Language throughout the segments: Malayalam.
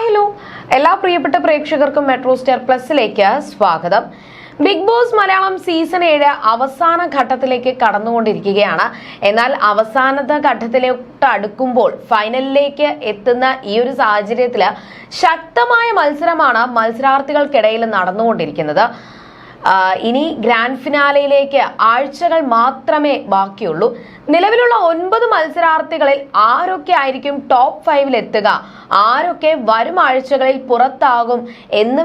Hi hello. എല്ലാ പ്രിയപ്പെട്ട പ്രേക്ഷകർക്കും മെട്രോ സ്റ്റാർ പ്ലസിലേക്ക് സ്വാഗതം. ബിഗ് ബോസ് മലയാളം സീസൺ ഏഴ് അവസാന ഘട്ടത്തിലേക്ക് കടന്നുകൊണ്ടിരിക്കുകയാണ്. എന്നാൽ അവസാനത്തെ ഘട്ടത്തിലോട്ട് അടുക്കുമ്പോൾ ഫൈനലിലേക്ക് എത്തുന്ന ഈ ഒരു സാഹചര്യത്തിൽ ശക്തമായ മത്സരമാണ് മത്സരാർത്ഥികൾക്കിടയിൽ നടന്നുകൊണ്ടിരിക്കുന്നത്. ഇനി ഗ്രാൻഡ് ഫിനാലയിലേക്ക് ആഴ്ചകൾ മാത്രമേ ബാക്കിയുള്ളൂ. നിലവിലുള്ള ഒൻപത് മത്സരാർത്ഥികളിൽ ആരൊക്കെ ആയിരിക്കും ടോപ്പ് ഫൈവിൽ എത്തുക? ആരൊക്കെ വരും ആഴ്ചകളിൽ പുറത്താകും? എന്ന്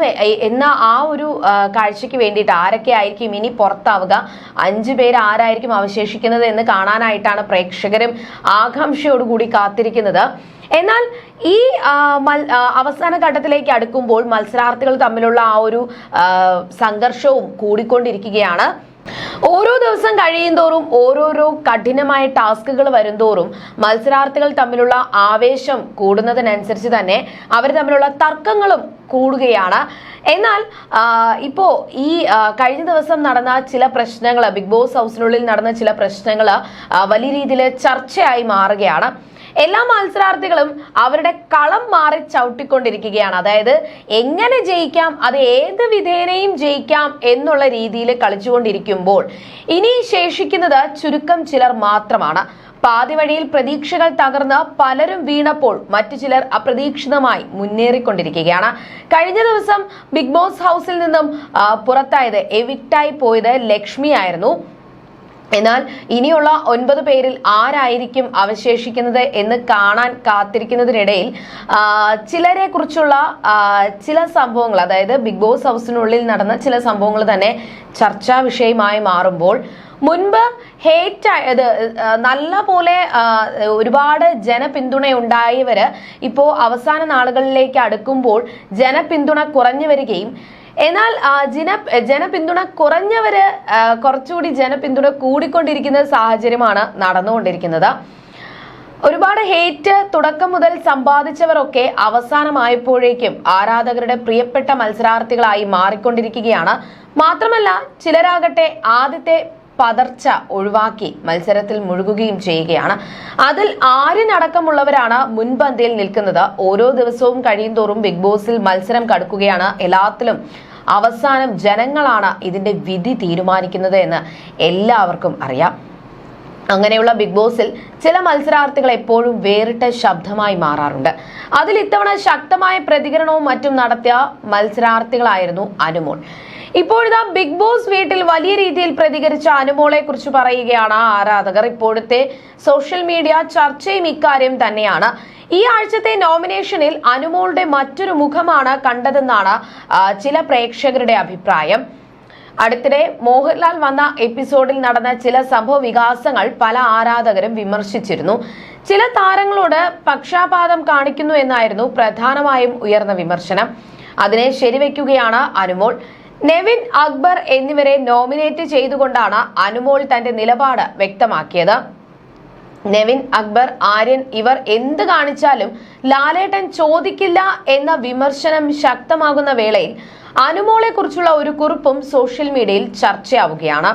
എന്ന ആ ഒരു കാഴ്ചയ്ക്ക് വേണ്ടിയിട്ട് ആരൊക്കെ ആയിരിക്കും ഇനി പുറത്താവുക? അഞ്ചു പേര് ആരായിരിക്കും അവശേഷിക്കുന്നത് എന്ന് കാണാനായിട്ടാണ് പ്രേക്ഷകരും ആകാംക്ഷയോടുകൂടി കാത്തിരിക്കുന്നത്. എന്നാൽ ഈ അവസാന ഘട്ടത്തിലേക്ക് അടുക്കുമ്പോൾ മത്സരാർത്ഥികൾ തമ്മിലുള്ള ആ ഒരു സംഘർഷവും കൂടിക്കൊണ്ടിരിക്കുകയാണ്. ഓരോ ദിവസം കഴിയുന്തോറും ഓരോരോ കഠിനമായ ടാസ്കുകൾ വരുംതോറും മത്സരാർത്ഥികൾ തമ്മിലുള്ള ആവേശം കൂടുന്നതിനനുസരിച്ച് തന്നെ അവർ തമ്മിലുള്ള തർക്കങ്ങളും കൂടുകയാണ്. എന്നാൽ ഇപ്പോൾ ഇപ്പോ ഈ കഴിഞ്ഞ ദിവസം നടന്ന ചില പ്രശ്നങ്ങൾ ബിഗ് ബോസ് ഹൗസിനുള്ളിൽ നടന്ന ചില പ്രശ്നങ്ങൾ വലിയ രീതിയിൽ ചർച്ചയായി മാറുകയാണ്. എല്ലാ മത്സരാർത്ഥികളും അവരുടെ കളം മാറി ചവിട്ടിക്കൊണ്ടിരിക്കുകയാണ്. അതായത് എങ്ങനെ ജയിക്കാം അത് ഏത് വിധേനയും ജയിക്കാം എന്നുള്ള രീതിയിൽ കളിച്ചുകൊണ്ടിരിക്കുമ്പോൾ ഇനി ശേഷിക്കുന്നത് ചുരുക്കം ചിലർ മാത്രമാണ്. പാതിവഴിയിൽ പ്രതീക്ഷകൾ തകർന്ന് പലരും വീണപ്പോൾ മറ്റു ചിലർ അപ്രതീക്ഷിതമായി മുന്നേറിക്കൊണ്ടിരിക്കുകയാണ്. കഴിഞ്ഞ ദിവസം ബിഗ് ബോസ് ഹൗസിൽ നിന്നും പുറത്തായത് എവിക്റ്റായി പോയത് ലക്ഷ്മി ആയിരുന്നു. എന്നാൽ ഇനിയുള്ള ഒൻപത് പേരിൽ ആരായിരിക്കും അവശേഷിക്കുന്നത് എന്ന് കാണാൻ കാത്തിരിക്കുന്നതിനിടയിൽ ചിലരെ കുറിച്ചുള്ള ചില സംഭവങ്ങൾ അതായത് ബിഗ് ബോസ് ഹൗസിനുള്ളിൽ നടന്ന ചില സംഭവങ്ങൾ തന്നെ ചർച്ചാ വിഷയമായി മാറുമ്പോൾ മുൻപ് ഹേറ്റ് ഇത് നല്ല പോലെ ഒരുപാട് ജനപിന്തുണ ഉണ്ടായവര് ഇപ്പോ അവസാന നാളുകളിലേക്ക് അടുക്കുമ്പോൾ ജനപിന്തുണ കുറഞ്ഞു വരികയും എന്നാൽ ജന ജനപിന്തുണ കുറഞ്ഞവര് കുറച്ചുകൂടി ജനപിന്തുണ കൂടിക്കൊണ്ടിരിക്കുന്ന സാഹചര്യമാണ് നടന്നുകൊണ്ടിരിക്കുന്നത്. ഒരുപാട് ഹേറ്റ് തുടക്കം മുതൽ സമ്പാദിച്ചവരൊക്കെ അവസാനമായപ്പോഴേക്കും ആരാധകരുടെ പ്രിയപ്പെട്ട മത്സരാർത്ഥികളായി മാറിക്കൊണ്ടിരിക്കുകയാണ്. മാത്രമല്ല ചിലരാകട്ടെ ആദ്യത്തെ പതർച്ച ഒഴിവാക്കി മത്സരത്തിൽ മുഴുകുകയും ചെയ്യുകയാണ്. അതിൽ ആര്യനടക്കമുള്ളവരാണ് മുൻപന്തിയിൽ നിൽക്കുന്നത്. ഓരോ ദിവസവും കഴിയുന്തോറും ബിഗ് ബോസിൽ മത്സരം കടക്കുകയാണ്. എല്ലാത്തിലും അവസാനം ജനങ്ങളാണ് ഇതിന്റെ വിധി തീരുമാനിക്കുന്നത് എന്ന് എല്ലാവർക്കും അറിയാം. അങ്ങനെയുള്ള ബിഗ് ബോസിൽ ചില മത്സരാർത്ഥികൾ എപ്പോഴും വേറിട്ട ശബ്ദമായി മാറാറുണ്ട്. അതിൽ ഇത്തവണ ശക്തമായ പ്രതികരണവും മറ്റും നടത്തിയ മത്സരാർത്ഥികളായിരുന്നു അനുമോൾ. ഇപ്പോഴിതാ ബിഗ് ബോസ് വീട്ടിൽ വലിയ രീതിയിൽ പ്രതികരിച്ച അനുമോളെ കുറിച്ച് പറയുകയാണ് ആരാധകർ. ഇപ്പോഴത്തെ സോഷ്യൽ മീഡിയ ചർച്ചയും ഇക്കാര്യം തന്നെയാണ്. ഈ ആഴ്ചത്തെ നോമിനേഷനിൽ അനുമോളുടെ മറ്റൊരു മുഖമാണ് കണ്ടതെന്നാണ് ചില പ്രേക്ഷകരുടെ അഭിപ്രായം. അടുത്തിടെ മോഹൻലാൽ വന്ന എപ്പിസോഡിൽ നടന്ന ചില സംഭവ വികാസങ്ങൾ പല ആരാധകരും വിമർശിച്ചിരുന്നു. ചില താരങ്ങളോട് പക്ഷാപാതം കാണിക്കുന്നു എന്നായിരുന്നു പ്രധാനമായും ഉയർന്ന വിമർശനം. അതിനെ ശരിവെക്കുകയാണ് അനുമോൾ. നെവിൻ അക്ബർ എന്നിവരെ നോമിനേറ്റ് ചെയ്തുകൊണ്ടാണ് അനുമോൾ തന്റെ നിലപാട് വ്യക്തമാക്കിയത്. നെവിൻ അക്ബർ ആര്യൻ ഇവർ എന്ത് കാണിച്ചാലും ലാലേട്ടൻ ചോദിക്കില്ല എന്ന വിമർശനം ശക്തമാകുന്ന വേളയിൽ അനുമോളെ കുറിച്ചുള്ള ഒരു കുറിപ്പും സോഷ്യൽ മീഡിയയിൽ ചർച്ചയാവുകയാണ്.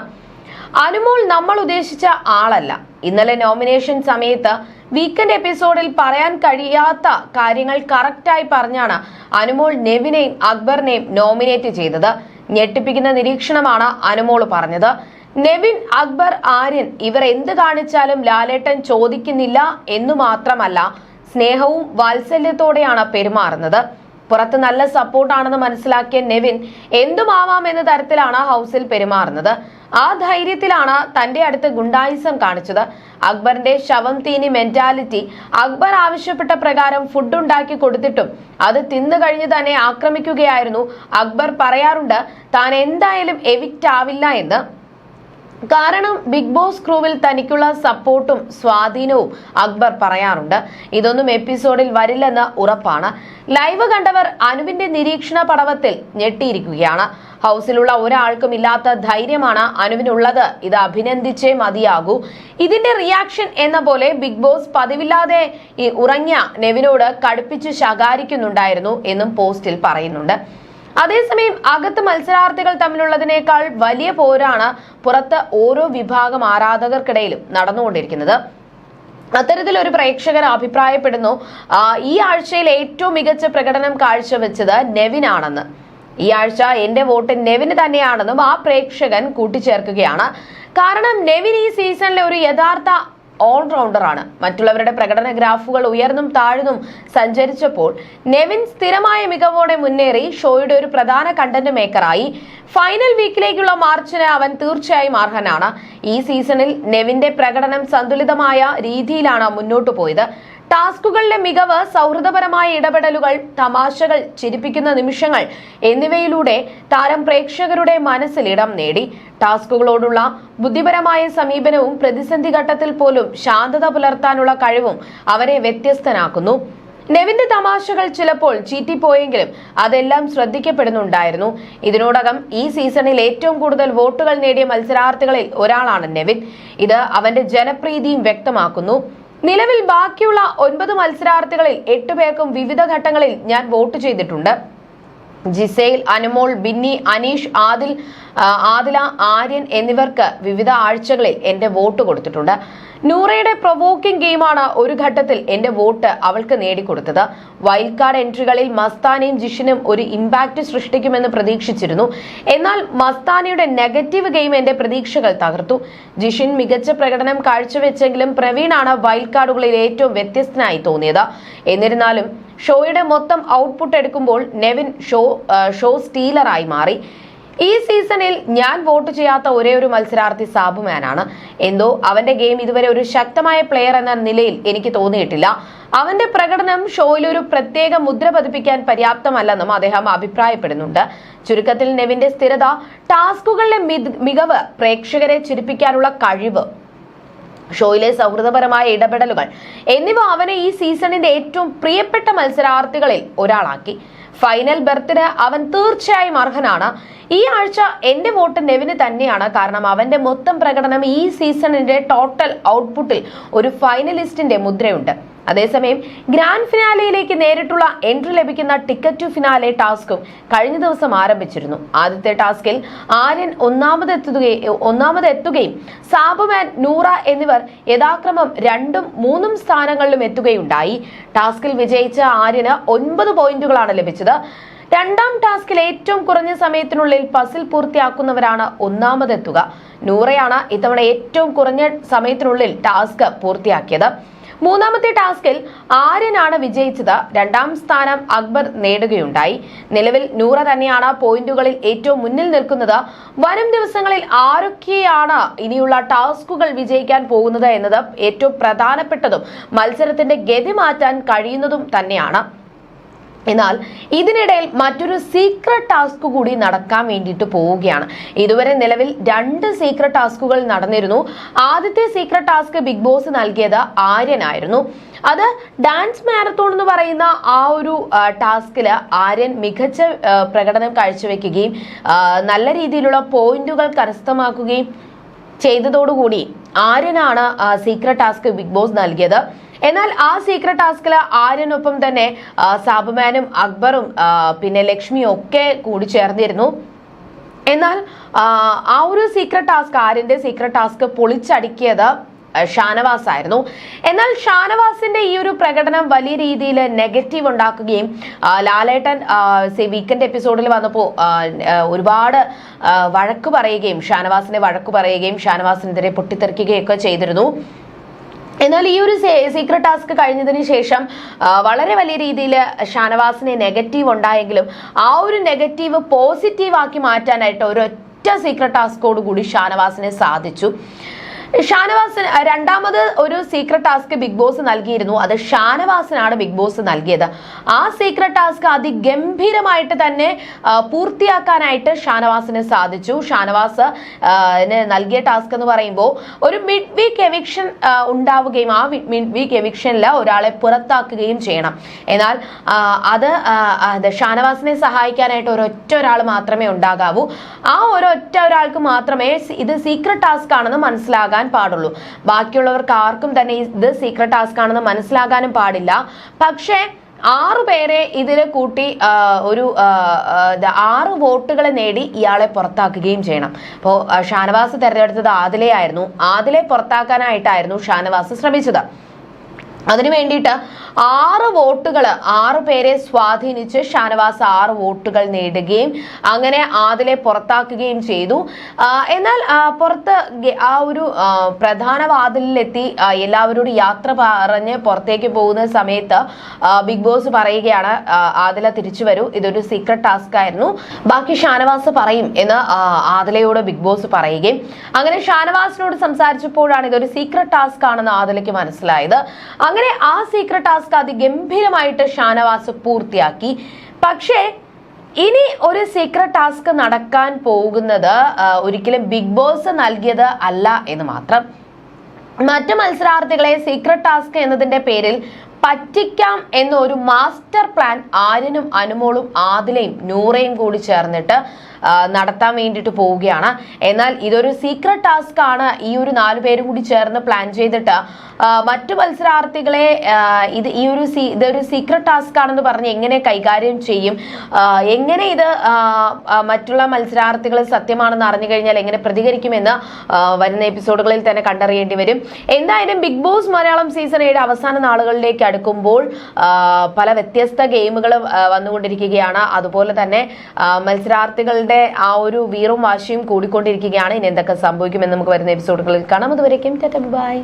അനുമോൾ നമ്മൾ ഉദ്ദേശിച്ച ആളല്ല. ഇന്നലെ നോമിനേഷൻ സമയത്ത് വീക്കെൻഡ് എപ്പിസോഡിൽ പറയാൻ കഴിയാത്ത കാര്യങ്ങൾ കറക്റ്റായി പറഞ്ഞാണ് അനുമോൾ നെവിനെയും അക്ബറിനെയും നോമിനേറ്റ് ചെയ്തത്. ഞെട്ടിപ്പിക്കുന്ന നിരീക്ഷണമാണ് അനുമോൾ പറഞ്ഞത്. നെവിൻ അക്ബർ ആര്യൻ ഇവർ എന്ത് കാണിച്ചാലും ലാലേട്ടൻ ചോദിക്കുന്നില്ല എന്നു മാത്രമല്ല സ്നേഹവും വാത്സല്യത്തോടെയാണ് പെരുമാറുന്നത്. പുറത്ത് നല്ല സപ്പോർട്ടാണെന്ന് മനസ്സിലാക്കിയ നെവിൻ എന്തുമാവാം എന്ന തരത്തിലാണ് ഹൗസിൽ പെരുമാറുന്നത്. ആ ധൈര്യത്തിലാണ് തന്റെ അടുത്ത് ഗുണ്ടായിസം കാണിച്ചത്. അക്ബറിന്റെ ശവം തീനി മെന്റാലിറ്റി അക്ബർ ആവശ്യപ്പെട്ട പ്രകാരം ഫുഡ് ഉണ്ടാക്കി കൊടുത്തിട്ടും അത് തിന്നു കഴിഞ്ഞ് തന്നെ ആക്രമിക്കുകയായിരുന്നു. അക്ബർ പറയാറുണ്ട് താൻ എന്തായാലും എവിക്റ്റ് ആവില്ല എന്ന്. കാരണം ബിഗ് ബോസ് ക്രൂവിൽ തനിക്കുള്ള സപ്പോർട്ടും സ്വാധീനവും അക്ബർ പറയാറുണ്ട്. ഇതൊന്നും എപ്പിസോഡിൽ വരില്ലെന്ന് ഉറപ്പാണ്. ലൈവ് കണ്ടവർ അനുവിന്റെ നിരീക്ഷണ പടവത്തിൽ ഞെട്ടിയിരിക്കുകയാണ്. ഹൗസിലുള്ള ഒരാൾക്കും ഇല്ലാത്ത ധൈര്യമാണ് അനുവിനുള്ളത്. ഇത് അഭിനന്ദിച്ചേ മതിയാകൂ. ഇതിന്റെ റിയാക്ഷൻ എന്ന പോലെ ബിഗ് ബോസ് പതിവില്ലാതെ ഈ ഉറങ്ങിയ നെവിനോട് കടുപ്പിച്ച് ശകാരിക്കുന്നുണ്ടായിരുന്നു എന്നും പോസ്റ്റിൽ പറയുന്നുണ്ട്. അതേസമയം അകത്ത് മത്സരാർത്ഥികൾ തമ്മിലുള്ളതിനേക്കാൾ വലിയ പോരാണ് പുറത്ത് ഓരോ വിഭാഗം ആരാധകർക്കിടയിലും നടന്നുകൊണ്ടിരിക്കുന്നത്. അത്തരത്തിൽ ഒരു പ്രേക്ഷകർ അഭിപ്രായപ്പെടുന്നു ഈ ആഴ്ചയിൽ ഏറ്റവും മികച്ച പ്രകടനം കാഴ്ചവെച്ചത് നെവിനാണെന്ന്. ഈ ആഴ്ച എന്റെ വോട്ട് നെവിന് തന്നെയാണെന്നും ആ പ്രേക്ഷകൻ കൂട്ടിച്ചേർക്കുകയാണ്. കാരണം നെവിൻ ഈ സീസണിലെ ഒരു യഥാർത്ഥ ഓൾറൗണ്ടറാണ് മറ്റുള്ളവരുടെ പ്രകടന ഗ്രാഫുകൾ ഉയർന്നും താഴ്ന്നും സഞ്ചരിച്ചപ്പോൾ നെവിൻ സ്ഥിരമായ മികവോടെ മുന്നേറി ഷോയുടെ ഒരു പ്രധാന കണ്ടന്റ് മേക്കറായി ഫൈനൽ വീക്കിലേക്കുള്ള മാർച്ചിന് അവൻ തീർച്ചയായും അർഹനാണ്. ഈ സീസണിൽ നെവിന്റെ പ്രകടനം സന്തുലിതമായ രീതിയിലാണ് മുന്നോട്ടു പോയത്. ടാസ്കുകളിലെ മികവ് സൗഹൃദപരമായ ഇടപെടലുകൾ തമാശകൾ ചിരിപ്പിക്കുന്ന നിമിഷങ്ങൾ എന്നിവയിലൂടെ താരം പ്രേക്ഷകരുടെ മനസ്സിൽ ഇടം നേടി. ടാസ്കുകളോടുള്ള ബുദ്ധിപരമായ സമീപനവും പ്രതിസന്ധി ഘട്ടത്തിൽ പോലും ശാന്തത പുലർത്താനുള്ള കഴിവും അവരെ വ്യത്യസ്തനാക്കുന്നു. നെവിന്റെ തമാശകൾ ചിലപ്പോൾ ചീറ്റിപ്പോയെങ്കിലും അതെല്ലാം ശ്രദ്ധിക്കപ്പെടുന്നുണ്ടായിരുന്നു. ഇതിനോടകം ഈ സീസണിൽ ഏറ്റവും കൂടുതൽ വോട്ടുകൾ നേടിയ മത്സരാർത്ഥികളിൽ ഒരാളാണ് നെവിൻ. ഇത് അവന്റെ ജനപ്രീതിയും വ്യക്തമാക്കുന്നു. നിലവിൽ ബാക്കിയുള്ള ഒൻപത് മത്സരാർത്ഥികളിൽ എട്ട് പേർക്കും വിവിധ ഘട്ടങ്ങളിൽ ഞാൻ വോട്ട് ചെയ്തിട്ടുണ്ട്. ജിസൈൽ അനുമോൾ ബിന്നി അനീഷ് ആദിൽ ആദില ആര്യൻ എന്നിവർക്ക് വിവിധ ആഴ്ചകളിൽ എന്റെ വോട്ട് കൊടുത്തിട്ടുണ്ട്. നൂറയുടെ പ്രൊവോക്കിംഗ് ഗെയിമാണ് ഒരു ഘട്ടത്തിൽ എന്റെ വോട്ട് അവൾക്ക് നേടിക്കൊടുത്തത്. വൈൽഡ് കാർഡ് എൻട്രികളിൽ മസ്താനയും ജിഷിനും ഒരു ഇമ്പാക്റ്റ് സൃഷ്ടിക്കുമെന്ന് പ്രതീക്ഷിച്ചിരുന്നു. എന്നാൽ മസ്താനയുടെ നെഗറ്റീവ് ഗെയിം എന്റെ പ്രതീക്ഷകൾ തകർത്തു. ജിഷിൻ മികച്ച പ്രകടനം കാഴ്ചവെച്ചെങ്കിലും പ്രവീണാണ് വൈൽഡ് കാർഡുകളിൽ ഏറ്റവും വ്യത്യസ്തനായി തോന്നിയത്. എന്നിരുന്നാലും ഷോയുടെ മൊത്തം ഔട്ട്പുട്ട് എടുക്കുമ്പോൾ നെവിൻ ഷോ ഷോ സ്റ്റീലറായി മാറി. ഈ സീസണിൽ ഞാൻ വോട്ട് ചെയ്യാത്ത ഒരേ ഒരു മത്സരാർത്ഥി സാബുമാനാണ്. എന്തോ അവന്റെ ഗെയിം ഇതുവരെ ഒരു ശക്തമായ പ്ലെയർ എന്ന നിലയിൽ എനിക്ക് തോന്നിയിട്ടില്ല. അവന്റെ പ്രകടനം ഷോയിൽ ഒരു പ്രത്യേക മുദ്ര പതിപ്പിക്കാൻ പര്യാപ്തമല്ലെന്നും അദ്ദേഹം അഭിപ്രായപ്പെടുന്നുണ്ട്. ചുരുക്കത്തിൽ നെവിന്റെ സ്ഥിരത ടാസ്കുകളിലെ മികവ് പ്രേക്ഷകരെ ചിരിപ്പിക്കാനുള്ള കഴിവ് ഷോയിലെ സൗഹൃദപരമായ ഇടപെടലുകൾ എന്നിവ അവനെ ഈ സീസണിന്റെ ഏറ്റവും പ്രിയപ്പെട്ട മത്സരാർത്ഥികളിൽ ഒരാളാക്കി. ഫൈനൽ ബർത്തിന് അവൻ തീർച്ചയായും അർഹനാണ്. ഈ ആഴ്ച എന്റെ വോട്ട് നെവിന് തന്നെയാണ്. കാരണം അവന്റെ മൊത്തം പ്രകടനം ഈ സീസണിന്റെ ടോട്ടൽ ഔട്ട്പുട്ടിൽ ഒരു ഫൈനലിസ്റ്റിന്റെ മുദ്രയുണ്ട്. അതേസമയം ഗ്രാൻഡ് ഫിനാലയിലേക്ക് നേരിട്ടുള്ള എൻട്രി ലഭിക്കുന്ന ടിക്കറ്റ് ടു ഫിനാലെ ടാസ്കും കഴിഞ്ഞ ദിവസം ആരംഭിച്ചിരുന്നു. ആദ്യത്തെ ടാസ്കിൽ ആര്യൻ ഒന്നാമതെത്തുകയും ഒന്നാമതെത്തുകയും സാബുമാൻ നൂറ എന്നിവർ യഥാക്രമം രണ്ടും മൂന്നും സ്ഥാനങ്ങളിലും എത്തുകയുണ്ടായി. ടാസ്കിൽ വിജയിച്ച ആര്യന് ഒൻപത് പോയിന്റുകളാണ് ലഭിച്ചത്. രണ്ടാം ടാസ്കിൽ ഏറ്റവും കുറഞ്ഞ സമയത്തിനുള്ളിൽ പസിൽ പൂർത്തിയാക്കുന്നവരാണ് ഒന്നാമതെത്തുക. നൂറയാണ് ഇത്തവണ ഏറ്റവും കുറഞ്ഞ സമയത്തിനുള്ളിൽ ടാസ്ക് പൂർത്തിയാക്കിയത്. മൂന്നാമത്തെ ടാസ്കിൽ ആര്യനാണ് വിജയിച്ചത്. രണ്ടാം സ്ഥാനം അക്ബർ നേടുകയുണ്ടായി. നിലവിൽ നൂറ തന്നെയാണ് പോയിന്റുകളിൽ ഏറ്റവും മുന്നിൽ നിൽക്കുന്നത്. വരും ദിവസങ്ങളിൽ ആരൊക്കെയാണ് ഇനിയുള്ള ടാസ്കുകൾ വിജയിക്കാൻ പോകുന്നത് എന്നത് ഏറ്റവും പ്രധാനപ്പെട്ടതും മത്സരത്തിന്റെ ഗതി മാറ്റാൻ കഴിയുന്നതും തന്നെയാണ്. എന്നാൽ ഇതിനിടയിൽ മറ്റൊരു സീക്രട്ട് ടാസ്ക് കൂടി നടക്കാൻ വേണ്ടിയിട്ട് പോവുകയാണ്. ഇതുവരെ നിലവിൽ രണ്ട് സീക്രട്ട് ടാസ്കുകൾ നടന്നിരുന്നു. ആദ്യത്തെ സീക്രട്ട് ടാസ്ക് ബിഗ് ബോസ് നൽകിയത് ആര്യനായിരുന്നു. അത് ഡാൻസ് മാരത്തോൺ എന്ന് പറയുന്ന ആ ഒരു ടാസ്കിൽ ആര്യൻ മികച്ച പ്രകടനം കാഴ്ചവെക്കുകയും നല്ല രീതിയിലുള്ള പോയിന്റുകൾ കരസ്ഥമാക്കുകയും ചെയ്തതോടുകൂടി ആര്യനാണ് സീക്രട്ട് ടാസ്ക് ബിഗ് ബോസ് നൽകിയത്. എന്നാൽ ആ സീക്രട്ട് ടാസ്കിൽ ആര്യനൊപ്പം തന്നെ സാബുമാനും അക്ബറും പിന്നെ ലക്ഷ്മിയും ഒക്കെ കൂടി ചേർന്നിരുന്നു. എന്നാൽ ആ, ഒരു സീക്രട്ട് ടാസ്ക് ആര്യന്റെ സീക്രട്ട് ടാസ്ക് പൊളിച്ചടുക്കിയത് ഷാനവാസ് ആയിരുന്നു എന്നാൽ ഷാനവാസിന്റെ ഈ ഒരു പ്രകടനം വലിയ രീതിയിൽ നെഗറ്റീവ് ഉണ്ടാക്കുകയും ലാലേട്ടൻ വീക്കെൻഡ് എപ്പിസോഡിൽ വന്നപ്പോൾ ഒരുപാട് വഴക്ക് പറയുകയും ഷാനവാസിനെ വഴക്ക് പറയുകയും ഷാനവാസിനെതിരെ പൊട്ടിത്തെറിക്കുകയൊക്കെ ചെയ്തിരുന്നു. എന്നാൽ ഈ ഒരു സീക്രട്ട് ടാസ്ക് കഴിഞ്ഞതിന് ശേഷം വളരെ വലിയ രീതിയിൽ ഷാനവാസിനെ നെഗറ്റീവ് ഉണ്ടായെങ്കിലും ആ ഒരു നെഗറ്റീവ് പോസിറ്റീവ് ആക്കി മാറ്റാനായിട്ട് ഒരൊറ്റ സീക്രട്ട് ടാസ്കോട് കൂടി ഷാനവാസിനെ സാധിച്ചു. ഷാനവാസിന് രണ്ടാമത് ഒരു സീക്രട്ട് ടാസ്ക് ബിഗ് ബോസ് നൽകിയിരുന്നു. അത് ഷാനവാസിനാണ് ബിഗ് ബോസ് നൽകിയത്. ആ സീക്രട്ട് ടാസ്ക് അതിഗംഭീരമായിട്ട് തന്നെ പൂർത്തിയാക്കാനായിട്ട് ഷാനവാസിന് സാധിച്ചു. ഷാനവാസ് നൽകിയ ടാസ്ക് എന്ന് പറയുമ്പോൾ ഒരു മിഡ് വീക്ക് എവിക്ഷൻ ഉണ്ടാവുകയും ആ മിഡ് വീക്ക് എവിക്ഷനിൽ ഒരാളെ പുറത്താക്കുകയും ചെയ്യണം. എന്നാൽ അത് ഷാനവാസിനെ സഹായിക്കാനായിട്ട് ഒരൊറ്റ ഒരാൾ മാത്രമേ ഉണ്ടാകാവൂ. ആ ഒരൊറ്റ ഒരാൾക്ക് മാത്രമേ ഇത് സീക്രട്ട് ടാസ്ക് ആണെന്ന് മനസ്സിലാകാൻ പാടുള്ളൂ. ബാക്കിയുള്ളവർക്ക് ആർക്കും തന്നെ ഇത് സീക്രട്ട് ടാസ്ക് ആണെന്ന് മനസ്സിലാകാനും പാടില്ല. പക്ഷേ ആറു പേരെ ഇതിൽ കൂട്ടി ഒരു ആറ് വോട്ടുകൾ നേടി ഇയാളെ പുറത്താക്കുകയും ചെയ്യണം. അപ്പോൾ ഷാനവാസ് തെരഞ്ഞെടുത്തത് ആദിലെ ആയിരുന്നു ആദിലെ പുറത്താക്കാനായിട്ടായിരുന്നു ഷാനവാസ് ശ്രമിച്ചത്. അതിനു വേണ്ടിയിട്ട് ആറ് വോട്ടുകൾ ആറ് പേരെ സ്വാധീനിച്ച് ഷാനവാസ് ആറ് വോട്ടുകൾ നേടുകയും അങ്ങനെ ആദിലെ പുറത്താക്കുകയും ചെയ്തു. എന്നാൽ പുറത്ത് ആ ഒരു പ്രധാന വാതിലിലെത്തി എല്ലാവരോടും യാത്ര പറഞ്ഞ് പുറത്തേക്ക് പോകുന്ന സമയത്ത് ബിഗ് ബോസ് പറയുകയാണ് ആദില തിരിച്ചു വരൂ ഇതൊരു സീക്രട്ട് ടാസ്ക് ആയിരുന്നു. ബാക്കി ഷാനവാസ് പറയും എന്ന് ആദിലയോട് ബിഗ് ബോസ് പറയുകയും. അങ്ങനെ ഷാനവാസിനോട് സംസാരിച്ചപ്പോഴാണ് ഇതൊരു സീക്രട്ട് ടാസ്ക് ആണെന്ന് ആദിലയ്ക്ക് മനസ്സിലായത്. അങ്ങനെ ആ സീക്രട്ട് ടാസ്ക് അതിഗംഭീരമായിട്ട് ഷാനവാസ് പൂർത്തിയാക്കി. പക്ഷേ ഇനി ഒരു സീക്രട്ട് ടാസ്ക് നടക്കാൻ പോകുന്നത് ഒരിക്കലും ബിഗ് ബോസ് നൽകിയത് അല്ല എന്ന് മാത്രം. മറ്റു മത്സരാർത്ഥികളെ സീക്രട്ട് ടാസ്ക് എന്നതിന്റെ പേരിൽ പറ്റിക്കാം എന്നൊരു മാസ്റ്റർ പ്ലാൻ ആര്യനും അനുമോളും ആദിലയും നൂറയും കൂടി ചേർന്നിട്ട് നടത്താൻ വേണ്ടിയിട്ട് പോവുകയാണ്. എന്നാൽ ഇതൊരു സീക്രട്ട് ടാസ്ക് ആണ്. ഈ ഒരു നാലു പേരും കൂടി ചേർന്ന് പ്ലാൻ ചെയ്തിട്ട് മറ്റു മത്സരാർത്ഥികളെ ഇത് ഈ ഒരു ഇതൊരു സീക്രട്ട് ടാസ്ക് ആണെന്ന് പറഞ്ഞ് എങ്ങനെ കൈകാര്യം ചെയ്യും? എങ്ങനെ ഇത് മറ്റുള്ള മത്സരാർത്ഥികൾ സത്യമാണെന്ന് അറിഞ്ഞു കഴിഞ്ഞാൽ എങ്ങനെ പ്രതികരിക്കുമെന്ന് വരുന്ന എപ്പിസോഡുകളിൽ തന്നെ കണ്ടറിയേണ്ടി വരും. എന്തായാലും ബിഗ് ബോസ് മലയാളം സീസൺ ഏഴ് അവസാന നാളുകളിലേക്ക് അടുക്കുമ്പോൾ പല വ്യത്യസ്ത ഗെയിമുകൾ വന്നുകൊണ്ടിരിക്കുകയാണ്. അതുപോലെ തന്നെ ആ, മത്സരാർത്ഥികളുടെ ആ ഒരു വീറും വാശിയും കൂടിക്കൊണ്ടിരിക്കുകയാണ്. ഇനി എന്തൊക്കെ സംഭവിക്കുമെന്ന് നമുക്ക് വരുന്ന എപ്പിസോഡുകളിൽ കാണാം. അതുവരേക്കും ബൈ.